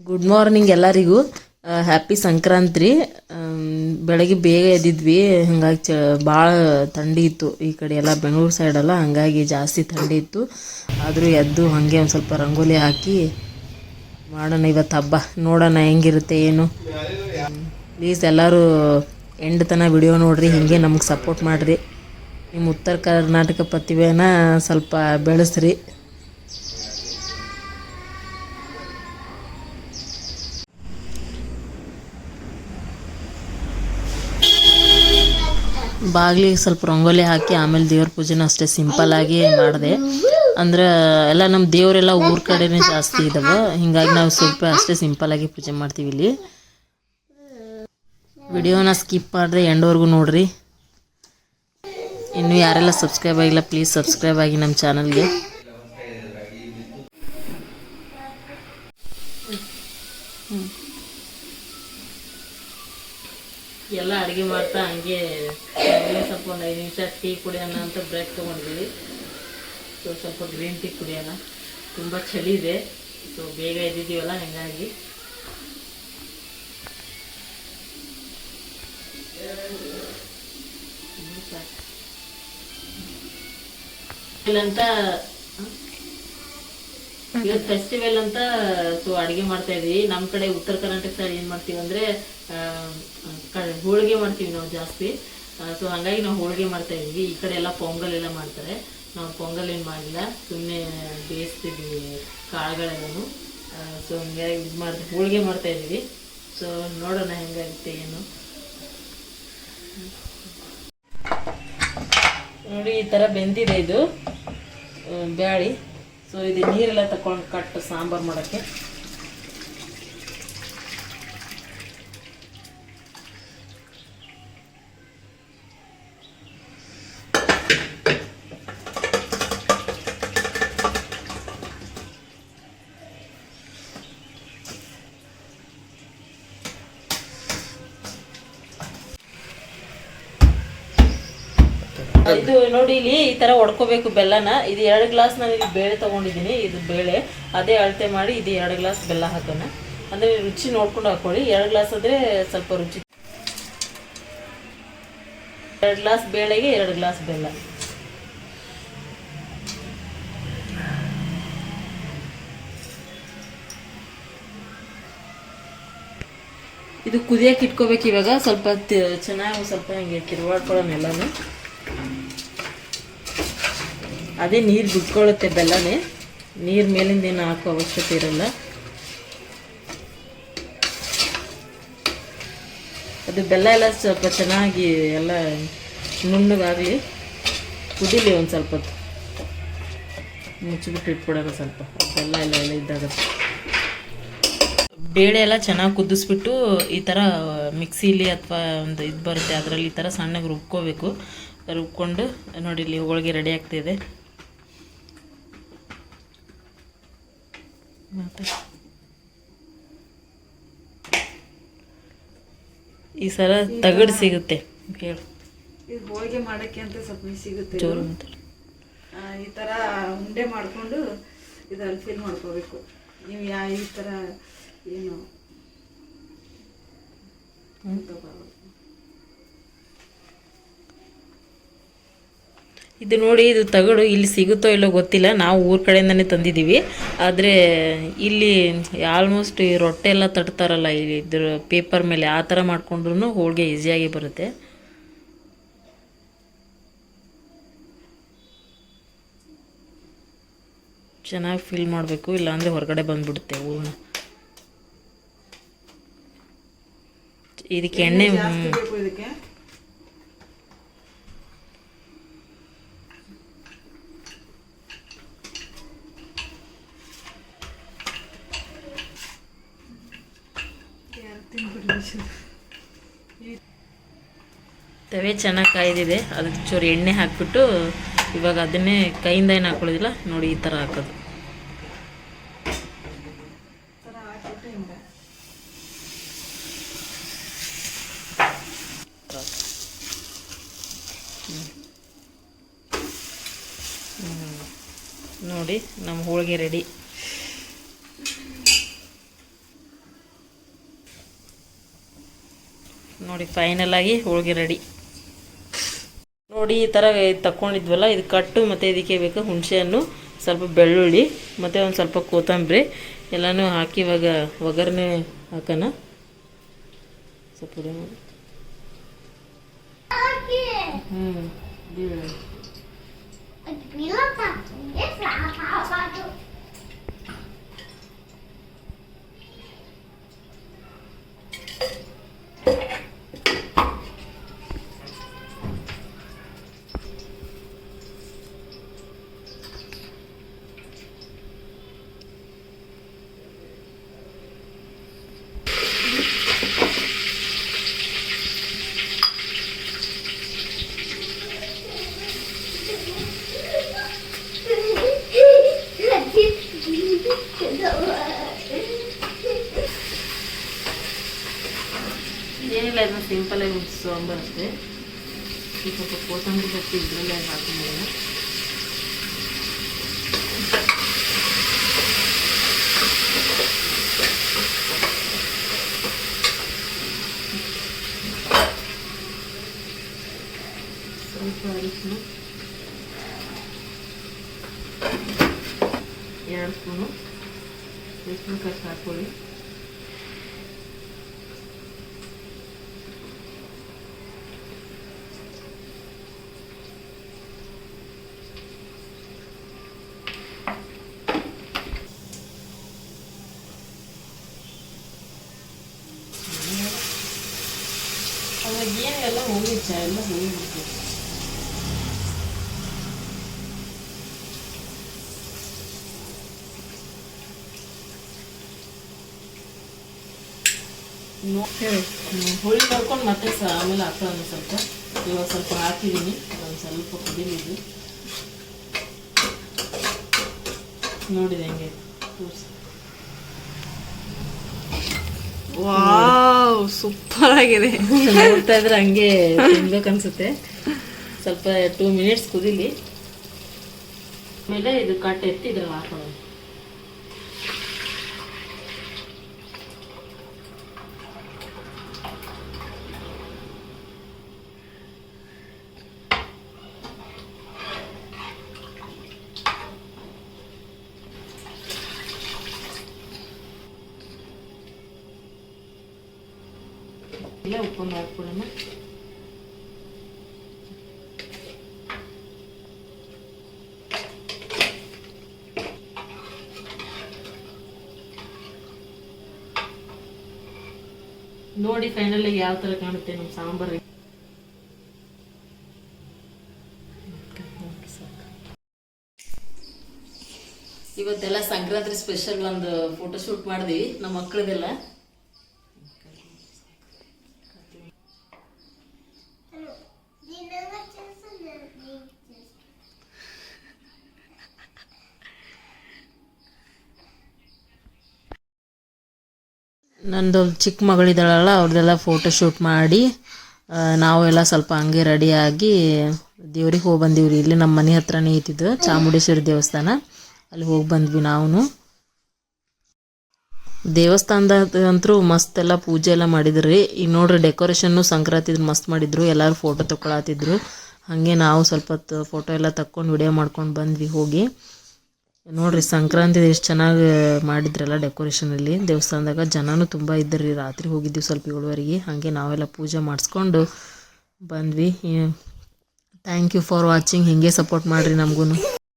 Good morning ಎಲ್ಲರಿಗೂ. Happy Sankranti ಬೆಳಗ್ಗೆ ಬೇಗ ಎದ್ದಿದ್ವಿ. ಹಂಗಾಗಿ ಚ ಭಾಳ ಥಂಡಿ ಇತ್ತು ಈ ಕಡೆ ಎಲ್ಲ ಬೆಂಗಳೂರು ಸೈಡೆಲ್ಲ ಹಂಗಾಗಿ ಜಾಸ್ತಿ ಥಂಡಿ ಇತ್ತು. ಆದರೂ ಎದ್ದು ಹಾಗೆ ಒಂದು ಸ್ವಲ್ಪ ರಂಗೋಲಿ ಹಾಕಿ ಮಾಡೋಣ ಇವತ್ತು ಹಬ್ಬ. ನೋಡೋಣ ಹೆಂಗಿರುತ್ತೆ, ಏನು. ಪ್ಲೀಸ್ ಎಲ್ಲರೂ ಎಂಡ್ ತನಕ ವಿಡಿಯೋ ನೋಡಿರಿ, ಹೀಗೆ ನಮಗೆ ಸಪೋರ್ಟ್ ಮಾಡಿರಿ. ನಿಮ್ಮ ಉತ್ತರ ಕರ್ನಾಟಕ ಪ್ರತಿಭೆನ ಸ್ವಲ್ಪ ಬೆಳೆಸ್ರಿ. ಬಾಗಿಲಿಗೆ ಸ್ವಲ್ಪ ರಂಗೋಲಿ ಹಾಕಿ ಆಮೇಲೆ ದೇವ್ರ ಪೂಜೆನ ಅಷ್ಟೇ ಸಿಂಪಲ್ ಆಗಿ ಮಾಡಿದೆ. ಅಂದ್ರೆ ಎಲ್ಲ ನಮ್ಮ ದೇವರೆಲ್ಲ ಊರ ಕಡೆನೇ ಜಾಸ್ತಿ ಇದಾವ. ಹಿಂಗಾಗಿ ನಾವು ಸ್ವಲ್ಪ ಅಷ್ಟೇ ಸಿಂಪಲ್ ಆಗಿ ಪೂಜೆ ಮಾಡ್ತೀವಿ ಇಲ್ಲಿ. ವಿಡಿಯೋನ ಸ್ಕಿಪ್ ಮಾಡಿದ್ರೆ ಎಂಡವರೆಗೂ ನೋಡ್ರಿ. ಇನ್ನು ಯಾರೆಲ್ಲ ಸಬ್ಸ್ಕ್ರೈಬ್ ಆಗಿಲ್ಲ, ಪ್ಲೀಸ್ ಸಬ್ಸ್ಕ್ರೈಬ್ ಆಗಿ ನಮ್ಮ ಚಾನಲ್ಗೆ. ಎಲ್ಲ ಅಡುಗೆ ಮಾಡ್ತಾ ಹಂಗೆ ಸ್ವಲ್ಪ ಒಂದು ಐದು ನಿಮಿಷ ಟೀ ಕುಡಿಯೋಣ ಅಂತ ಬ್ರೇಕ್ ತೊಗೊಂಡಿದ್ದೀವಿ ಸೊ ಸ್ವಲ್ಪ ಗ್ರೀನ್ ಟೀ ಕುಡಿಯೋಣ. ತುಂಬ ಚಳಿ ಇದೆ. ಸೊ ಬೇಗ ಇದ್ದಿದ್ದೀವಲ್ಲ ಹಂಗಾಗಿ. ಇಲ್ಲಂತ ಇವತ್ತು ಫೆಸ್ಟಿವಲ್ ಅಂತ ಸೊ ಅಡಿಗೆ ಮಾಡ್ತಾ ಇದೀವಿ. ನಮ್ ಕಡೆ ಉತ್ತರ ಕರ್ನಾಟಕ ಸೈಡ್ ಏನ್ ಮಾಡ್ತೀವಿ ಅಂದ್ರೆ ಹೋಳಿಗೆ ಮಾಡ್ತೀವಿ ನಾವು ಜಾಸ್ತಿ. ಸೊ ಹಂಗಾಗಿ ನಾವು ಹೋಳಿಗೆ ಮಾಡ್ತಾ ಇದೀವಿ. ಈ ಕಡೆ ಎಲ್ಲ ಪೊಂಗಲ್ ಎಲ್ಲ ಮಾಡ್ತಾರೆ. ನಾವು ಪೊಂಗಲ್ ಏನ್ ಮಾಡಿಲ್ಲ. ಸುಮ್ಮನೆ ಬೇಯಿಸ್ತಿದ್ವಿ ಕಾಳುಗಳೆಲ್ಲೂ ಸೊ ಹಂಗಾಗಿ ಇದು ಮಾಡ್ತೀವಿ ಹೋಳಿಗೆ ಮಾಡ್ತಾ ಇದೀವಿ. ಸೊ ನೋಡೋಣ ಹೆಂಗಾಗುತ್ತೆ ಏನು. ನೋಡಿ, ಈ ತರ ಬೆಂದಿದೆ ಇದು. ಬ್ಯಾಳಿ. ಸೊ ಇದು ನೀರೆಲ್ಲ ತಕೊಂಡು ಕಟ್ಟು ಸಾಂಬಾರು ಮಾಡೋಕ್ಕೆ. ಇದು ನೋಡಿ ಇಲ್ಲಿ ಈ ತರ ಒಡ್ಕೋಬೇಕು ಬೆಲ್ಲನ. ಇದು ಎರಡು ಗ್ಲಾಸ್ ನಾನು ಇಲ್ಲಿ ಬೇಳೆ ತಗೊಂಡಿದ್ದೀನಿ. ಇದು ಬೇಳೆ. ಅದೇ ಅಳತೆ ಮಾಡಿ ಇದು ಎರಡು ಗ್ಲಾಸ್ ಬೆಲ್ಲ ಹಾಕೋಣ. ಅಂದ್ರೆ ರುಚಿ ನೋಡ್ಕೊಂಡು ಹಾಕೊಳ್ಳಿ. ಎರಡು ಗ್ಲಾಸ್ ಆದ್ರೆ ಸ್ವಲ್ಪ ರುಚಿ. ಎರಡು ಗ್ಲಾಸ್ ಬೇಳೆಗೆ ಎರಡು ಗ್ಲಾಸ್ ಬೆಲ್ಲ. ಇದು ಕುದಿಯಕ್ಕೆ ಇಟ್ಕೋಬೇಕು ಇವಾಗ. ಸ್ವಲ್ಪ ಚೆನ್ನಾಗಿ ಸ್ವಲ್ಪ ಹಿಂಗೆ ತಿರುವಾಡ್ಕೊಳ್ಳೋಣ ಎಲ್ಲಾನು. ಅದೇ ನೀರು ಬಿಟ್ಕೊಳ್ಳುತ್ತೆ ಬೆಲ್ಲನೇ. ನೀರು ಮೇಲಿಂದ ಏನು ಹಾಕೋ ಅವಶ್ಯಕತೆ ಇರಲ್ಲ. ಅದು ಬೆಲ್ಲ ಎಲ್ಲ ಸ್ವಲ್ಪ ಚೆನ್ನಾಗಿ ಎಲ್ಲ ನುಣ್ಣಗಾಗಲಿ. ಕುದೀಲಿ ಒಂದು ಸ್ವಲ್ಪ ಮುಚ್ಚಿಬಿಟ್ಟು ಇಟ್ಬಿಡೋಣ ಸ್ವಲ್ಪ. ಬೆಲ್ಲ ಎಲ್ಲ ಎಲ್ಲ ಇದ್ದಾಗುತ್ತೆ ಬೇಳೆ ಎಲ್ಲ ಚೆನ್ನಾಗಿ ಕುದಿಸ್ಬಿಟ್ಟು ಈ ಥರ ಮಿಕ್ಸಿಲಿ ಅಥವಾ ಒಂದು ಇದು ಬರುತ್ತೆ ಅದರಲ್ಲಿ ಈ ಥರ ಸಣ್ಣಗೆ ರುಬ್ಕೋಬೇಕು. ರುಬ್ಕೊಂಡು ನೋಡಿ ಇಲ್ಲಿ ಹೋಳಿಗೆ ರೆಡಿ ಆಗ್ತಿದೆ. ಈ ಸಲ ತಗಡು ಸಿಗುತ್ತೆ ಹೇಳು ಇದು ಹೋಳಿಗೆ ಮಾಡಕ್ಕೆ ಅಂತ ಸ್ವಲ್ಪ ಸಿಗುತ್ತೆ ಜೋರು. ಈ ತರ ಉಂಡೆ ಮಾಡ್ಕೊಂಡು ಇದ್ರಲ್ಲಿ ಫಿಲ್ ಮಾಡ್ಕೋಬೇಕು. ನೀವು ಯಾವ ಈ ತರ ಏನು? ತಗೋಬೇಕು. ಇದು ನೋಡಿ, ಇದು ತಗಡು ಇಲ್ಲಿ ಸಿಗುತ್ತೋ ಇಲ್ಲೋ ಗೊತ್ತಿಲ್ಲ. ನಾವು ಊರ ಕಡೆಯಿಂದನೇ ತಂದಿದ್ದೀವಿ. ಆದರೆ, ಇಲ್ಲಿ ಆಲ್ಮೋಸ್ಟ್ ಈ ರೊಟ್ಟೆ ಎಲ್ಲ ತಟ್ತಾರಲ್ಲ ಇಲ್ಲಿ ಇದ್ರ ಪೇಪರ್ ಮೇಲೆ. ಆ ಥರ ಮಾಡಿಕೊಂಡ್ರೂ ಹೋಳಿಗೆ ಈಸಿಯಾಗಿ ಬರುತ್ತೆ. ಚೆನ್ನಾಗಿ ಫಿಲ್ ಮಾಡಬೇಕು. ಇಲ್ಲಾಂದರೆ ಹೊರಗಡೆ ಬಂದುಬಿಡುತ್ತೆ ಹೂವು ಇದಕ್ಕೆ ಎಣ್ಣೆ ತವೆ ಚೆನ್ನಾಗಿ ಕಾಯ್ದಿದೆ. ಅದಕ್ಕೆ ಚೂರು ಎಣ್ಣೆ ಹಾಕಿಬಿಟ್ಟು ಇವಾಗ ಅದನ್ನೇ ಕೈಯಿಂದ ಏನು ಹಾಕೊಳ್ಳೋದಿಲ್ಲ, ನೋಡಿ ಈ ಥರ ಹಾಕೋದು. ನೋಡಿ, ನಮ್ಮ ಹೋಳಿಗೆ ರೆಡಿ. ನೋಡಿ ಫೈನಲ್ ಆಗಿ ಹೋಳಿಗೆ ರೆಡಿ. ನೋಡಿ ಈ ಥರ ತಗೊಂಡಿದ್ವಲ್ಲ ಇದು ಕಟ್ಟು ಮತ್ತು ಇದಕ್ಕೆ ಬೇಕು ಹುಣಸೆಹಣ್ಣು ಸ್ವಲ್ಪ ಬೆಳ್ಳುಳ್ಳಿ ಮತ್ತು ಒಂದು ಸ್ವಲ್ಪ ಕೊತ್ತಂಬರಿ ಎಲ್ಲನೂ ಹಾಕಿ ಇವಾಗ ಒಗ್ಗರಣೆ ಹಾಕೋಣ. ಸ್ವಲ್ಪ ಹ್ಞೂ ಏನಿಲ್ಲ ಇದನ್ನ ಸಿಂಪಲ್ ಆಗಿ ಒಂದು ಸಾಂಬಾರು ಅಷ್ಟೇ ಈ ಸ್ವಲ್ಪ ಕೊತ್ತಂಬರಿ ಸೊಪ್ಪು ಇದರಲ್ಲೇ ಹಾಕಿದ್ದೀನ ಸ್ವಲ್ಪ ಅರಿಶಿನ ಎರಡು ಸ್ಪೂನು ಎಷ್ಟು ಕಟ್ ಹಾಕೊಳ್ಳಿ ಅವಾಗ ಎಲ್ಲ ಹೋಗಿಬಿಟ್ಟು ಹುಳಿ ಮತ್ತೆ ಆಮೇಲೆ ಹಾಕೋಣ ಸ್ವಲ್ಪ ಇವಾಗ ಸ್ವಲ್ಪ ಹಾಕಿದ್ದೀನಿ ಒಂದು ಸ್ವಲ್ಪ ಕುದಿಲಿದ್ದು. ನೋಡಿದೆ ಹೆಂಗೆ. ತೋರಿಸಿ. ವಾವ್ ಸೂಪರ್ ಆಗಿದೆ. ನೋಡ್ತಾ ಇದ್ರೆ ಹಂಗೆ ತಿನ್ಬೇಕನ್ಸುತ್ತೆ. ಸ್ವಲ್ಪ ಟೂ ಮಿನಿಟ್ಸ್ ಕುದಿಲಿ. ಆಮೇಲೆ ಇದು ಕಟ್ ಎತ್ತಿ ಹಾಕೋಣ. ಇಲ್ಲ, ಉಪ್ಪು ಮಾಡ್ಕೊಳ್ಳೋಣ ನೋಡಿ ಫೈನಲ್ ಯಾವ ತರ ಕಾಣುತ್ತೆ ನಮ್ಮ ಸಾಂಬಾರ್ ಇವತ್ತೆಲ್ಲ ಸಂಕ್ರಾಂತಿ ಸ್ಪೆಷಲ್ ಒಂದು ಫೋಟೋಶೂಟ್ ಮಾಡಿದ್ವಿ, ನಮ್ಮ ಮಕ್ಕಳದೆಲ್ಲ ನಂದು ಚಿಕ್ಕ ಮಗಳಿದ್ದಾಳಲ್ಲ ಅವ್ರದ್ದೆಲ್ಲ ಫೋಟೋ ಶೂಟ್ ಮಾಡಿ ನಾವೆಲ್ಲ ಸ್ವಲ್ಪ ಹಂಗೆ ರೆಡಿಯಾಗಿ ದೇವ್ರಿಗೆ ಹೋಗಿ ಬಂದೀವ್ರಿ. ಇಲ್ಲಿ ನಮ್ಮ ಮನೆ ಹತ್ರನೇ ಐತಿದ್ದು ಚಾಮುಂಡೇಶ್ವರಿ ದೇವಸ್ಥಾನ. ಅಲ್ಲಿ ಹೋಗಿ ಬಂದ್ವಿ ನಾವು ದೇವಸ್ಥಾನದ ಅಂತೂ ಮಸ್ತ್ ಎಲ್ಲ ಪೂಜೆ ಎಲ್ಲ ಮಾಡಿದ್ರಿ. ಈಗ ನೋಡ್ರಿ ಡೆಕೋರೇಷನ್ನು ಸಂಕ್ರಾಂತಿದ್ ಮಸ್ತ್ ಮಾಡಿದ್ರು, ಎಲ್ಲರೂ ಫೋಟೋ ತಗೊಳತಿದ್ರು ಹಾಗೆ ನಾವು ಸ್ವಲ್ಪ ಫೋಟೋ ಎಲ್ಲ ತಕ್ಕೊಂಡು ವಿಡಿಯೋ ಮಾಡ್ಕೊಂಡು ಬಂದ್ವಿ ಹೋಗಿ. ನೋಡ್ರಿ, ಸಂಕ್ರಾಂತಿ ಎಷ್ಟು ಚೆನ್ನಾಗಿ ಮಾಡಿದ್ರಲ್ಲ ಡೆಕೋರೇಷನಲ್ಲಿ ದೇವಸ್ಥಾನದಾಗ ಜನನೂ ತುಂಬ ಇದ್ದರು, ರಾತ್ರಿ ಹೋಗಿದ್ದೀವಿ ಸ್ವಲ್ಪ ಏಳುವರೆಗೆ. ಹಾಗೆ ನಾವೆಲ್ಲ ಪೂಜೆ ಮಾಡಿಸ್ಕೊಂಡು ಬಂದ್ವಿ. ಥ್ಯಾಂಕ್ ಯು ಫಾರ್ ವಾಚಿಂಗ್ ಹಿಂಗೆ ಸಪೋರ್ಟ್ ಮಾಡಿರಿ ನಮಗೂ